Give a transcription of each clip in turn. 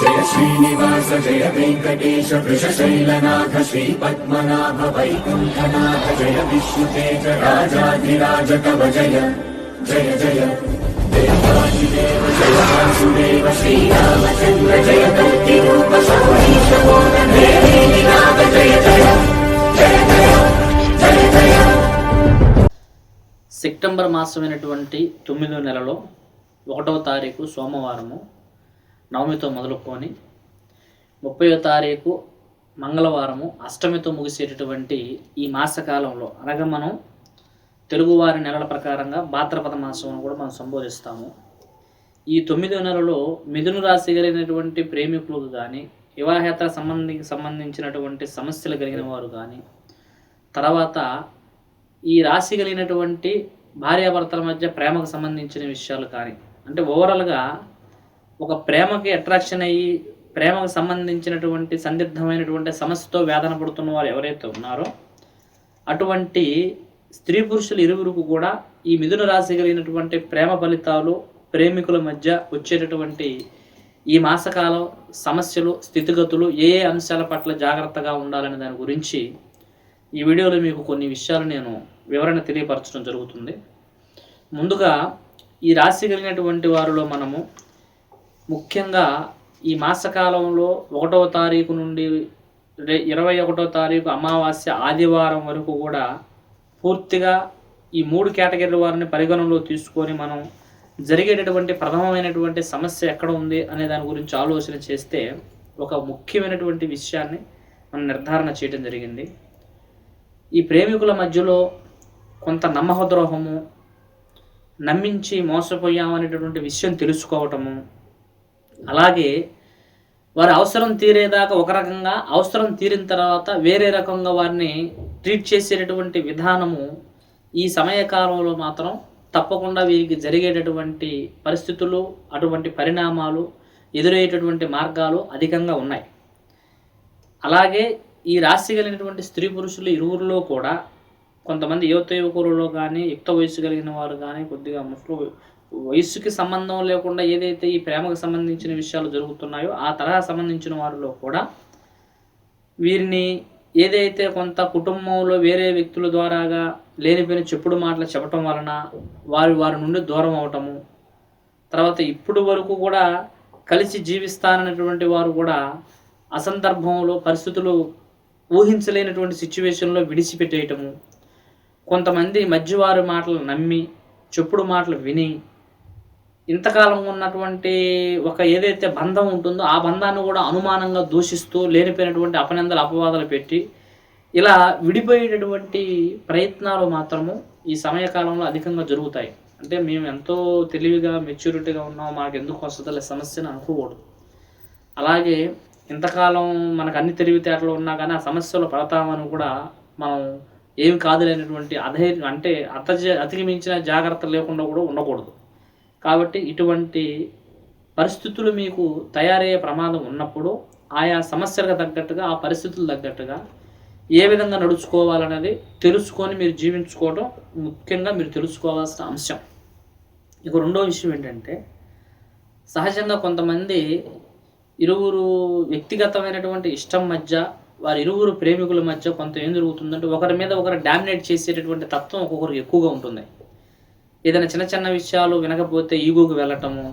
జయ శ్రీనివాస జయ వెంకటేశ వృషశైలనాథ శ్రీ పద్మనాభ వైకుంఠనాథ జయ విష్ణుతేజ రాజాధిరాజ కవ జయ జయ జయ. దేవాదిదేవ జయ వాసుదేవ శ్రీరామచంద్ర జయ కల్కి రూప శౌరీశ నాథ జయ జయ జయ జయ జయ జయ. సెప్టెంబర్ మాసమైనటువంటి తొమ్మిదో నెలలో ఒకటవ తారీఖు సోమవారము. నవమితో మొదలుకొని ముప్పయో తారీఖు మంగళవారము అష్టమితో ముగిసేటటువంటి ఈ మాసకాలంలో అనగా మనం తెలుగువారి నెలల ప్రకారంగా భాద్రపద మాసం కూడా మనం సంబోధిస్తాము. ఈ తొమ్మిదో నెలలో మిథును రాశి కలిగినటువంటి ప్రేమికులకు కానీ వివాహేతర సంబంధి సంబంధించినటువంటి సమస్యలు కలిగిన వారు కానీ తర్వాత ఈ రాశి కలిగినటువంటి భార్యాభర్తల మధ్య ప్రేమకు సంబంధించిన విషయాలు కానీ అంటే ఓవరాల్గా ఒక ప్రేమకి అట్రాక్షన్ అయ్యి ప్రేమకు సంబంధించినటువంటి సందిగ్ధమైనటువంటి సమస్యతో వేదన పడుతున్న వారు ఎవరైతే ఉన్నారో అటువంటి స్త్రీ పురుషులు ఇరువురుకు కూడా ఈ మిథున రాశి కలిగినటువంటి ప్రేమ ఫలితాలు ప్రేమికుల మధ్య వచ్చేటటువంటి ఈ మాసకాలం సమస్యలు స్థితిగతులు ఏ ఏ అంశాల పట్ల జాగ్రత్తగా ఉండాలనే దాని గురించి ఈ వీడియోలో మీకు కొన్ని విషయాలు నేను వివరణ తెలియపరచడం జరుగుతుంది. ముందుగా ఈ రాశి కలిగినటువంటి వారిలో మనము ముఖ్యంగా ఈ మాసకాలంలో ఒకటవ తారీఖు నుండి ఇరవై ఒకటో తారీఖు అమావాస్య ఆదివారం వరకు కూడా పూర్తిగా ఈ మూడు కేటగిరీల వారిని పరిగణనలో తీసుకొని మనం జరిగేటటువంటి ప్రథమమైనటువంటి సమస్య ఎక్కడ ఉంది అనే దాని గురించి ఆలోచన చేస్తే ఒక ముఖ్యమైనటువంటి విషయాన్ని మనం నిర్ధారణ చేయడం జరిగింది. ఈ ప్రేమికుల మధ్యలో కొంత నమ్మకద్రోహము నమ్మించి మోసపోయామనేటటువంటి విషయం తెలుసుకోవటము అలాగే వారి అవసరం తీరేదాకా ఒక రకంగా అవసరం తీరిన తర్వాత వేరే రకంగా వారిని ట్రీట్ చేసేటటువంటి విధానము ఈ సమయకాలంలో మాత్రం తప్పకుండా వీరికి జరిగేటటువంటి పరిస్థితులు అటువంటి పరిణామాలు ఎదురయ్యేటటువంటి మార్గాలు అధికంగా ఉన్నాయి. అలాగే ఈ రాశి కలిగినటువంటి స్త్రీ పురుషులు ఇరువురిలో కూడా కొంతమంది యువత యువకులలో కానీ యుక్త వయసు కలిగిన వారు కానీ కొద్దిగా ముసలి వయస్సుకి సంబంధం లేకుండా ఏదైతే ఈ ప్రేమకు సంబంధించిన విషయాలు జరుగుతున్నాయో ఆ తరహా సంబంధించిన వారిలో కూడా వీరిని ఏదైతే కొంత కుటుంబంలో వేరే వ్యక్తుల ద్వారాగా లేనిపోయిన చెప్పుడు మాటలు చెప్పటం వలన వారి వారి నుండి దూరం అవటము తర్వాత ఇప్పుడు వరకు కూడా కలిసి జీవిస్తానన్నటువంటి వారు కూడా అసందర్భంలో పరిస్థితులు ఊహించలేనటువంటి సిచ్యువేషన్లో విడిచిపెట్టేయటము కొంతమంది మధ్యవారి మాటలు నమ్మి చెప్పుడు మాటలు విని ఇంతకాలం ఉన్నటువంటి ఒక ఏదైతే బంధం ఉంటుందో ఆ బంధాన్ని కూడా అనుమానంగా దూషిస్తూ లేనిపోయినటువంటి అపనందలు అపవాదాలు పెట్టి ఇలా విడిపోయేటటువంటి ప్రయత్నాలు మాత్రము ఈ సమయకాలంలో అధికంగా జరుగుతాయి. అంటే మేము ఎంతో తెలివిగా మెచ్యూరిటీగా ఉన్నాం మాకు ఎందుకు వస్తుందో సమస్యను అనుకోకూడదు. అలాగే ఇంతకాలం మనకు అన్ని తెలివితేటలు ఉన్నా కానీ ఆ సమస్యలు పడతామని కూడా మనం ఏమి కాదులేనటువంటి అధైర్యం అంటే అత అతికి మించిన జాగ్రత్త లేకుండా కూడా ఉండకూడదు. కాబట్టి ఇటువంటి పరిస్థితులు మీకు తయారయ్యే ప్రమాదం ఉన్నప్పుడు ఆయా సమస్యలకు తగ్గట్టుగా ఆ పరిస్థితులు తగ్గట్టుగా ఏ విధంగా నడుచుకోవాలనేది తెలుసుకొని మీరు జీవించుకోవడం ముఖ్యంగా మీరు తెలుసుకోవాల్సిన అంశం. ఇక రెండో విషయం ఏంటంటే సహజంగా కొంతమంది ఇరువురు వ్యక్తిగతమైనటువంటి ఇష్టం మధ్య వారి ఇరువురు ప్రేమికుల మధ్య కొంత ఏం జరుగుతుందంటే ఒకరి మీద ఒకరు డామినేట్ చేసేటటువంటి తత్వం ఒక్కొక్కరికి ఎక్కువగా ఉంటుంది. ఏదైనా చిన్న చిన్న విషయాలు వినకపోతే ఈగోకు వెళ్ళటము.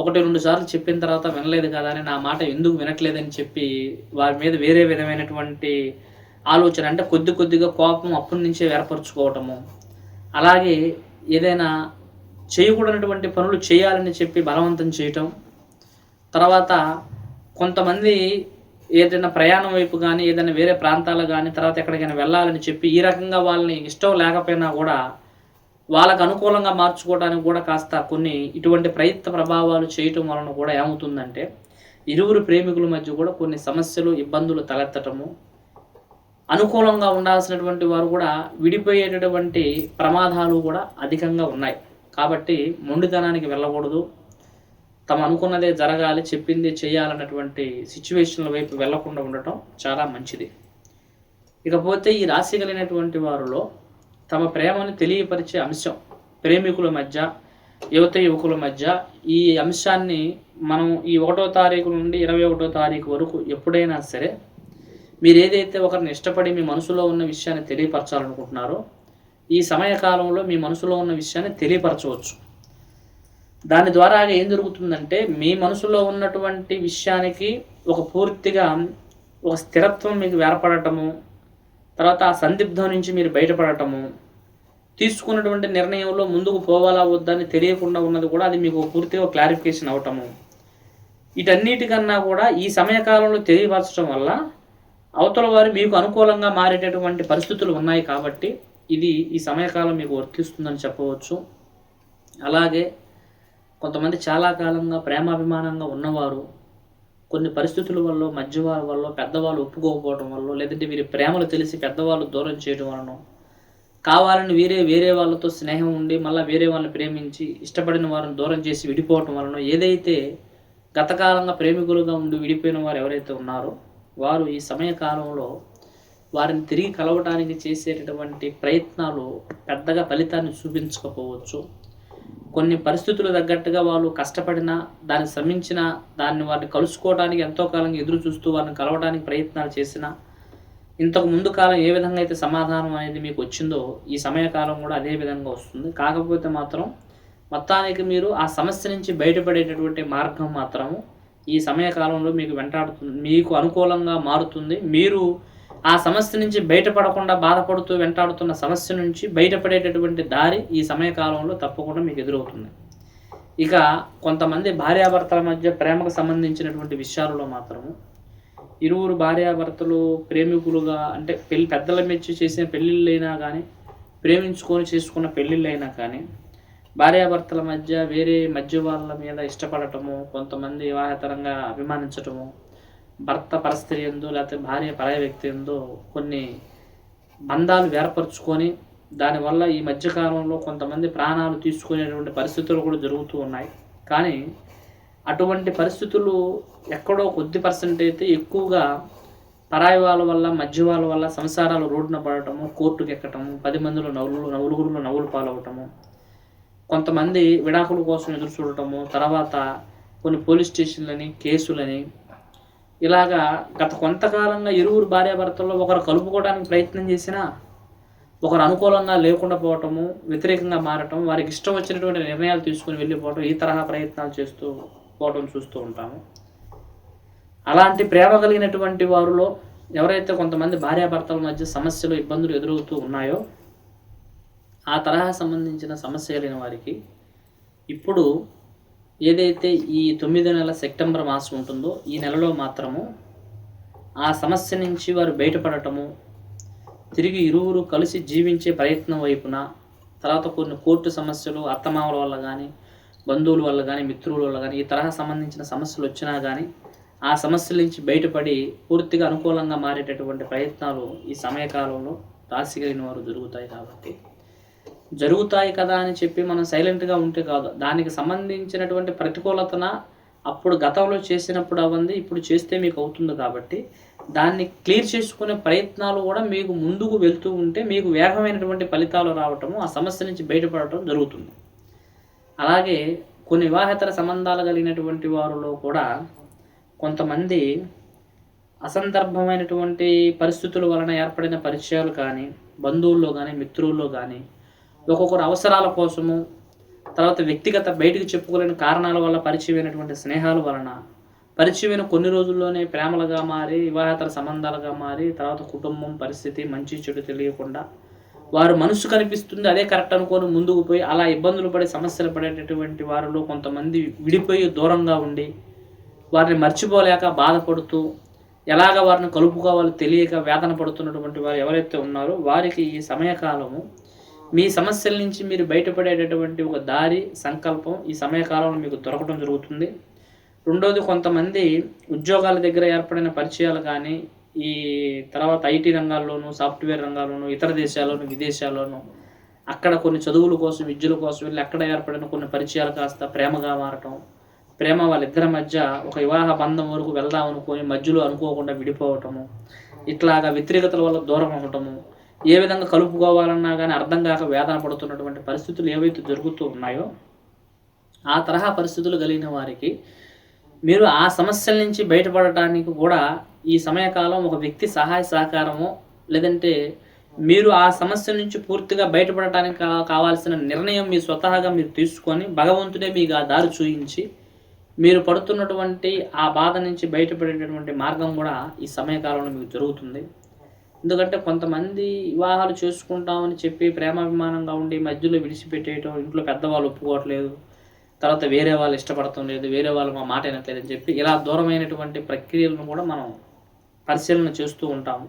ఒకటి రెండు సార్లు చెప్పిన తర్వాత వినలేదు కదా అని నా మాట ఎందుకు వినట్లేదని చెప్పి వారి మీద వేరే విధమైనటువంటి ఆలోచన అంటే కొద్ది కొద్దిగా కోపం అప్పటి నుంచే ఏర్పరచుకోవటము. అలాగే ఏదైనా చేయకూడనటువంటి పనులు చేయాలని చెప్పి బలవంతం చేయటం. తర్వాత కొంతమంది ఏదైనా ప్రయాణం వైపు కానీ ఏదైనా వేరే ప్రాంతాలు కానీ తర్వాత ఎక్కడికైనా వెళ్ళాలని చెప్పి ఈ రకంగా వాళ్ళని ఇష్టం లేకపోయినా కూడా వాళ్ళకు అనుకూలంగా మార్చుకోవడానికి కూడా కాస్త కొన్ని ఇటువంటి ప్రయత్న ప్రభావాలు చేయటం వలన కూడా ఏమవుతుందంటే ఇరువురు ప్రేమికుల మధ్య కూడా కొన్ని సమస్యలు ఇబ్బందులు తలెత్తటము అనుకూలంగా ఉండాల్సినటువంటి వారు కూడా విడిపోయేటటువంటి ప్రమాదాలు కూడా అధికంగా ఉన్నాయి. కాబట్టి మొండితనానికి వెళ్ళకూడదు. తమ అనుకున్నదే జరగాలి చెప్పింది చేయాలన్నటువంటి సిచ్యువేషన్ల వైపు వెళ్ళకుండా ఉండటం చాలా మంచిది. ఇకపోతే ఈ రాశి కలిగినటువంటి వారిలో తమ ప్రేమను తెలియపరిచే అంశం. ప్రేమికుల మధ్య యువత యువకుల మధ్య ఈ అంశాన్ని మనం ఈ ఒకటో తారీఖు నుండి ఇరవై ఒకటో తారీఖు వరకు ఎప్పుడైనా సరే మీరు ఏదైతే ఒకరిని ఇష్టపడి మీ మనసులో ఉన్న విషయాన్ని తెలియపరచాలనుకుంటున్నారో ఈ సమయకాలంలో మీ మనసులో ఉన్న విషయాన్ని తెలియపరచవచ్చు. దాని ద్వారా ఏం జరుగుతుందంటే మీ మనసులో ఉన్నటువంటి విషయానికి ఒక పూర్తిగా ఒక స్థిరత్వం మీకు ఏర్పడటము తర్వాత ఆ సందిగ్ధం నుంచి మీరు బయటపడటము తీసుకున్నటువంటి నిర్ణయంలో ముందుకు పోవాలా వద్దని తెలియకుండా ఉన్నది కూడా అది మీకు పూర్తిగా క్లారిఫికేషన్ అవటము. వీటన్నిటికన్నా కూడా ఈ సమయకాలంలో తెలియపరచడం వల్ల అవతల వారు మీకు అనుకూలంగా మారేటటువంటి పరిస్థితులు ఉన్నాయి కాబట్టి ఇది ఈ సమయకాలం మీకు వర్తిస్తుందని చెప్పవచ్చు. అలాగే కొంతమంది చాలా కాలంగా ప్రేమాభిమానంగా ఉన్నవారు కొన్ని పరిస్థితుల వల్ల మధ్యవారి వల్ల పెద్దవాళ్ళు ఒప్పుకోకపోవడం వల్ల లేదంటే వీరి ప్రేమలు తెలిసి పెద్దవాళ్ళు దూరం చేయడం వలన కావాలని వేరే వేరే వాళ్ళతో స్నేహం ఉండి మళ్ళీ వేరే వాళ్ళని ప్రేమించి ఇష్టపడిన వారిని దూరం చేసి విడిపోవటం వలన ఏదైతే గతకాలంగా ప్రేమికులుగా ఉండి విడిపోయిన వారు ఎవరైతే ఉన్నారో వారు ఈ సమయకాలంలో వారిని తిరిగి కలవటానికి చేసేటటువంటి ప్రయత్నాలు పెద్దగా ఫలితాన్ని చూపించకపోవచ్చు. కొన్ని పరిస్థితులు తగ్గట్టుగా వాళ్ళు కష్టపడినా దాన్ని శ్రమించిన దాన్ని వారిని కలుసుకోవడానికి ఎంతో కాలంగా ఎదురు చూస్తూ వారిని కలవడానికి ప్రయత్నాలు చేసినా ఇంతకు ముందు కాలం ఏ విధంగా అయితే సమాధానం అనేది మీకు వచ్చిందో ఈ సమయకాలం కూడా అదే విధంగా వస్తుంది. కాకపోతే మాత్రం మొత్తానికి మీరు ఆ సమస్య నుంచి బయటపడేటటువంటి మార్గం మాత్రము ఈ సమయకాలంలో మీకు వెంటాడుతుంది మీకు అనుకూలంగా మారుతుంది. మీరు ఆ సమస్య నుంచి బయటపడకుండా బాధపడుతూ వెంటాడుతున్న సమస్య నుంచి బయటపడేటటువంటి దారి ఈ సమయకాలంలో తప్పకుండా మీకు ఎదురవుతుంది. ఇక కొంతమంది భార్యాభర్తల మధ్య ప్రేమకు సంబంధించినటువంటి విషయాలలో మాత్రము ఇరువురు భార్యాభర్తలు ప్రేమికులుగా అంటే పెళ్ళి పెద్దల మెచ్చి చేసిన పెళ్ళిళ్ళైనా కానీ ప్రేమించుకొని చేసుకున్న పెళ్ళిళ్ళైనా కానీ భార్యాభర్తల మధ్య వేరే మధ్య వాళ్ళ మీద ఇష్టపడటము కొంతమంది వివాహతరంగా అభిమానించటము భర్త పరస్త్రీ ఎందు లేకపోతే భార్య పరాయ వ్యక్తి ఎందు కొన్ని బంధాలు ఏర్పరచుకొని దానివల్ల ఈ మధ్యకాలంలో కొంతమంది ప్రాణాలు తీసుకునేటువంటి పరిస్థితులు కూడా జరుగుతూ ఉన్నాయి. కానీ అటువంటి పరిస్థితులు ఎక్కడో కొద్ది పర్సెంట్ అయితే ఎక్కువగా పరాయి వాళ్ళ వల్ల మధ్య వాళ్ళ వల్ల సంసారాలు రోడ్డున పడటము కోర్టుకు ఎక్కటము పది మందిలో నవ్వులు నవ్వులుగురులో నవ్వులు పాలవటము కొంతమంది విడాకుల కోసం ఎదురు చూడటము తర్వాత కొన్ని పోలీస్ స్టేషన్లని కేసులని ఇలాగా గత కొంతకాలంగా ఇరువురు భార్యాభర్తల్లో ఒకరు కలుపుకోవడానికి ప్రయత్నం చేసినా ఒకరు అనుకూలంగా లేకుండా పోవటము వ్యతిరేకంగా మారటం వారికి ఇష్టం వచ్చినటువంటి నిర్ణయాలు తీసుకుని వెళ్ళిపోవటం ఈ తరహా ప్రయత్నాలు చేస్తూ పోవటం చూస్తూ ఉంటాము. అలాంటి ప్రేమ కలిగినటువంటి వారిలో ఎవరైతే కొంతమంది భార్యాభర్తల మధ్య సమస్యలు ఇబ్బందులు ఎదురవుతూ ఉన్నాయో ఆ తరహా సంబంధించిన సమస్య కలిగిన వారికి ఇప్పుడు ఏదైతే ఈ తొమ్మిదో నెల సెప్టెంబర్ మాసం ఉంటుందో ఈ నెలలో మాత్రము ఆ సమస్య నుంచి వారు బయటపడటము తిరిగి ఇరువురు కలిసి జీవించే ప్రయత్నం వైపున తర్వాత కొన్ని కోర్టు సమస్యలు అత్తమామల వల్ల కానీ బంధువుల వల్ల కానీ మిత్రుల వల్ల కానీ ఈ తరహా సంబంధించిన సమస్యలు వచ్చినా కానీ ఆ సమస్యల నుంచి బయటపడి పూర్తిగా అనుకూలంగా మారేటటువంటి ప్రయత్నాలు ఈ సమయకాలంలో రాశి కలిగిన వారు జరుగుతాయి కాబట్టి జరుగుతాయి కదా అని చెప్పి మనం సైలెంట్గా ఉంటే కాదు. దానికి సంబంధించినటువంటి ప్రతికూలతన అప్పుడు గతంలో చేసినప్పుడు అవ్వండి ఇప్పుడు చేస్తే మీకు అవుతుంది కాబట్టి దాన్ని క్లియర్ చేసుకునే ప్రయత్నాలు కూడా మీకు ముందుకు వెళ్తూ ఉంటే మీకు వేగమైనటువంటి ఫలితాలు రావటము ఆ సమస్య నుంచి బయటపడటం జరుగుతుంది. అలాగే కొన్ని వివాహేతర సంబంధాలు కలిగినటువంటి వారిలో కూడా కొంతమంది అసందర్భమైనటువంటి పరిస్థితుల వలన ఏర్పడిన పరిచయాలు కానీ బంధువుల్లో కానీ మిత్రుల్లో కానీ ఒక్కొక్కరు అవసరాల కోసము తర్వాత వ్యక్తిగత బయటికి చెప్పుకోలేని కారణాల వల్ల పరిచయమైనటువంటి స్నేహాల వలన పరిచయమైన కొన్ని రోజుల్లోనే ప్రేమలుగా మారి వివాహేతర సంబంధాలుగా మారి తర్వాత కుటుంబం పరిస్థితి మంచి చెడు తెలియకుండా వారు మనసు కనిపిస్తుంది అదే కరెక్ట్ అనుకొని ముందుకు పోయి అలా ఇబ్బందులు పడి సమస్యలు పడేటటువంటి వారిలో కొంతమంది విడిపోయి దూరంగా ఉండి వారిని మర్చిపోలేక బాధపడుతూ ఎలాగ వారిని కలుపుకోవాలో తెలియక వేదన పడుతున్నటువంటి వారు ఎవరైతే ఉన్నారో వారికి ఈ సమయకాలము మీ సమస్యల నుంచి మీరు బయటపడేటటువంటి ఒక దారి సంకల్పం ఈ సమయకాలంలో మీకు దొరకడం జరుగుతుంది. రెండోది కొంతమంది ఉద్యోగాల దగ్గర ఏర్పడిన పరిచయాలు కానీ ఈ తర్వాత ఐటీ రంగాల్లోనూ సాఫ్ట్వేర్ రంగాల్లోనూ ఇతర దేశాల్లోనూ విదేశాల్లోనూ అక్కడ కొన్ని చదువుల కోసం విద్యల కోసం వెళ్ళి అక్కడ ఏర్పడిన కొన్ని పరిచయాలు కాస్త ప్రేమగా మారటం ప్రేమ వాళ్ళిద్దరి మధ్య ఒక వివాహ బంధం వరకు వెళ్దాం అనుకొని మధ్యలో అనుకోకుండా విడిపోవటము ఇట్లాగా వ్యతిరేకతల వల్ల దూరం అవ్వటము ఏ విధంగా కలుపుకోవాలన్నా కానీ అర్థం కాక వేదన పడుతున్నటువంటి పరిస్థితులు ఏవైతే జరుగుతూ ఉన్నాయో ఆ తరహా పరిస్థితులు కలిగిన వారికి మీరు ఆ సమస్యల నుంచి బయటపడటానికి కూడా ఈ సమయకాలం ఒక వ్యక్తి సహాయ సహకారము లేదంటే మీరు ఆ సమస్య నుంచి పూర్తిగా బయటపడటానికి కావాల్సిన నిర్ణయం మీ స్వతహాగా మీరు తీసుకొని భగవంతుడే మీకు ఆ దారి చూయించి మీరు పడుతున్నటువంటి ఆ బాధ నుంచి బయటపడేటటువంటి మార్గం కూడా ఈ సమయకాలంలో మీకు జరుగుతుంది. ఎందుకంటే కొంతమంది వివాహాలు చేసుకుంటామని చెప్పి ప్రేమాభిమానంగా ఉండి మధ్యలో విడిచిపెట్టేయటం ఇంట్లో పెద్దవాళ్ళు ఒప్పుకోవట్లేదు తర్వాత వేరే వాళ్ళు ఇష్టపడటం లేదు వేరే వాళ్ళు మా మాట వినట్లేదని చెప్పి ఇలా దూరమైనటువంటి ప్రక్రియలను కూడా మనం పరిశీలన చేస్తూ ఉంటాము.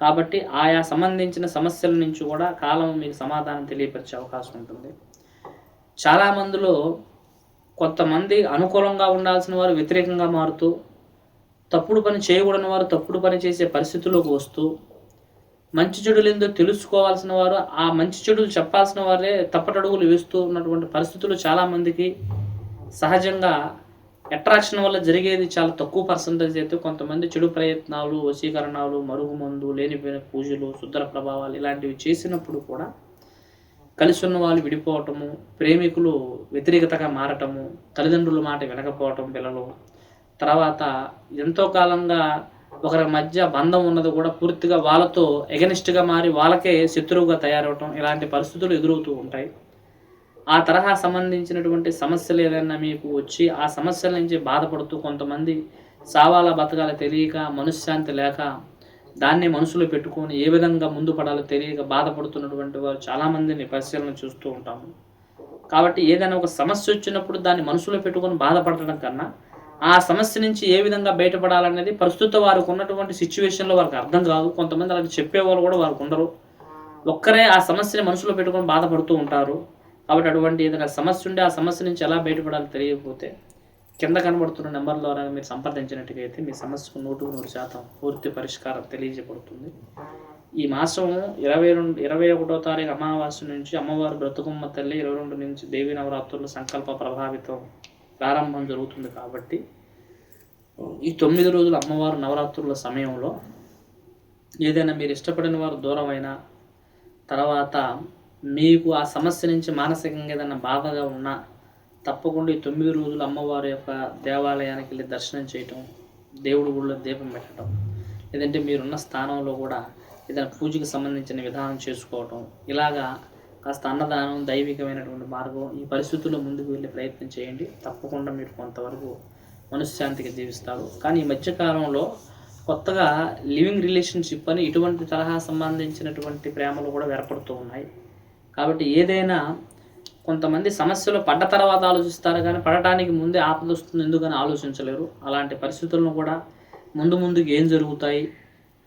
కాబట్టి ఆయా సంబంధించిన సమస్యల నుంచి కూడా కాలం మీకు సమాధానం తెలియపరిచే అవకాశం ఉంటుంది. చాలామందిలో కొంతమంది అనుకూలంగా ఉండాల్సిన వారు వ్యతిరేకంగా మారుతూ తప్పుడు పని చేయకూడని వారు తప్పుడు పని చేసే పరిస్థితుల్లోకి వస్తూ మంచి చెడులు ఏందో తెలుసుకోవాల్సిన వారు ఆ మంచి చెడులు చెప్పాల్సిన వారే తప్పటడుగులు వేస్తూ ఉన్నటువంటి పరిస్థితులు చాలామందికి సహజంగా అట్రాక్షన్ వల్ల జరిగేది చాలా తక్కువ పర్సంటేజ్ అయితే కొంతమంది చెడు ప్రయత్నాలు వశీకరణాలు మరుగుమందు లేనిపోయిన పూజలు శుద్ర ప్రభావాలు ఇలాంటివి చేసినప్పుడు కూడా కలిసి ఉన్న వాళ్ళు విడిపోవటము ప్రేమికులు వ్యతిరేకతగా మారటము తల్లిదండ్రుల మాట వినకపోవటం పిల్లలు తర్వాత ఎంతో కాలంగా ఒకరి మధ్య బంధం ఉన్నది కూడా పూర్తిగా వాళ్ళతో ఎగనిస్ట్గా మారి వాళ్ళకే శత్రువుగా తయారవటం ఇలాంటి పరిస్థితులు ఎదురవుతూ ఉంటాయి. ఆ తరహా సంబంధించినటువంటి సమస్యలు ఏదైనా మీకు వచ్చి ఆ సమస్యల నుంచి బాధపడుతూ కొంతమంది సావాల బతకాల తెలియక మనశ్శాంతి లేక దాన్ని మనసులో పెట్టుకొని ఏ విధంగా ముందు పడాలో తెలియక బాధపడుతున్నటువంటి వారు చాలామందిని పరిశీలన చూస్తూ ఉంటాము. కాబట్టి ఏదైనా ఒక సమస్య వచ్చినప్పుడు దాన్ని మనసులో పెట్టుకొని బాధపడటం కన్నా ఆ సమస్య నుంచి ఏ విధంగా బయటపడాలనేది ప్రస్తుత వారికి ఉన్నటువంటి సిచ్యువేషన్లో వారికి అర్థం కాదు. కొంతమంది అలాంటి చెప్పేవాళ్ళు కూడా వారికి ఉండరు. ఒక్కరే ఆ సమస్యని మనసులో పెట్టుకొని బాధపడుతూ ఉంటారు. కాబట్టి అటువంటి ఏదైనా సమస్య ఉంటే ఆ సమస్య నుంచి ఎలా బయటపడాలో తెలియకపోతే కింద కనబడుతున్న నెంబర్ ద్వారా మీరు సంప్రదించినట్టుగైతే మీ సమస్యకు నూటు నూరు శాతం పూర్తి పరిష్కారం తెలియజేయబడుతుంది. ఈ మాసం ఇరవై రెండు ఇరవై ఒకటో తారీఖు అమావాస్య నుంచి అమ్మవారు బ్రతుకమ్మ తల్లి ఇరవై రెండు నుంచి దేవి నవరాత్రులు సంకల్ప ప్రభావితం ప్రారంభం జరుగుతుంది కాబట్టి ఈ తొమ్మిది రోజులు అమ్మవారు నవరాత్రుల సమయంలో ఏదైనా మీరు ఇష్టపడిన వారు దూరమైన తర్వాత మీకు ఆ సమస్య నుంచి మానసికంగా ఏదైనా బాధగా ఉన్నా తప్పకుండా ఈ తొమ్మిది రోజులు అమ్మవారి యొక్క దేవాలయానికి వెళ్ళి దర్శనం చేయటం దేవుడి గుడిలో దీపం పెట్టడం లేదంటే మీరున్న స్థానంలో కూడా ఏదైనా పూజకి సంబంధించిన విధానం చేసుకోవటం ఇలాగా కాస్త అన్నదానం దైవికమైనటువంటి మార్గం ఈ పరిస్థితుల్లో ముందుకు వెళ్ళే ప్రయత్నం చేయండి. తప్పకుండా మీరు కొంతవరకు మనశ్శాంతిగా జీవిస్తారు. కానీ ఈ మధ్యకాలంలో కొత్తగా లివింగ్ రిలేషన్షిప్ అని ఇటువంటి తరహా సంబంధించినటువంటి ప్రేమలు కూడా ఏర్పడుతూ ఉన్నాయి. కాబట్టి ఏదైనా కొంతమంది సమస్యలు పడ్డ తర్వాత ఆలోచిస్తారు కానీ పడటానికి ముందే ఆపద వస్తుంది ఎందుకని ఆలోచించలేరు. అలాంటి పరిస్థితులను కూడా ముందు ముందుకు ఏం జరుగుతాయి?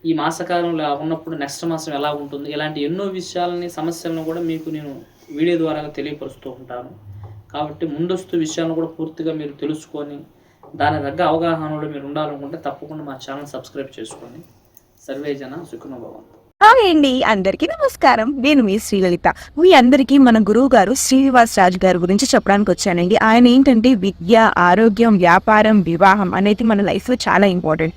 ఈ మాసకాలంలో ఉన్నప్పుడు నెక్స్ట్ మాసం ఎలా ఉంటుంది? ఇలాంటి ఎన్నో విషయాలని సమస్యలను కూడా మీకు నేను వీడియో ద్వారా తెలియపరుస్తూ ఉంటాను. కాబట్టి ముందస్తు విషయాలను కూడా పూర్తిగా మీరు తెలుసుకొని దాని తగ్గ అవగాహనలో మీరు ఉండాలనుకుంటే తప్పకుండా మా ఛానల్ సబ్స్క్రైబ్ చేసుకోండి సర్వే జన సుఖనుభవంతు హాయ్ అండి అందరికీ నమస్కారం. నేను మీ శ్రీలలిత. మీ అందరికీ మన గురువు గారు శ్రీనివాస్ రాజు గారి గురించి చెప్పడానికి వచ్చానండి. ఆయన ఏంటంటే విద్య ఆరోగ్యం వ్యాపారం వివాహం అనేది మన లైఫ్లో చాలా ఇంపార్టెంట్.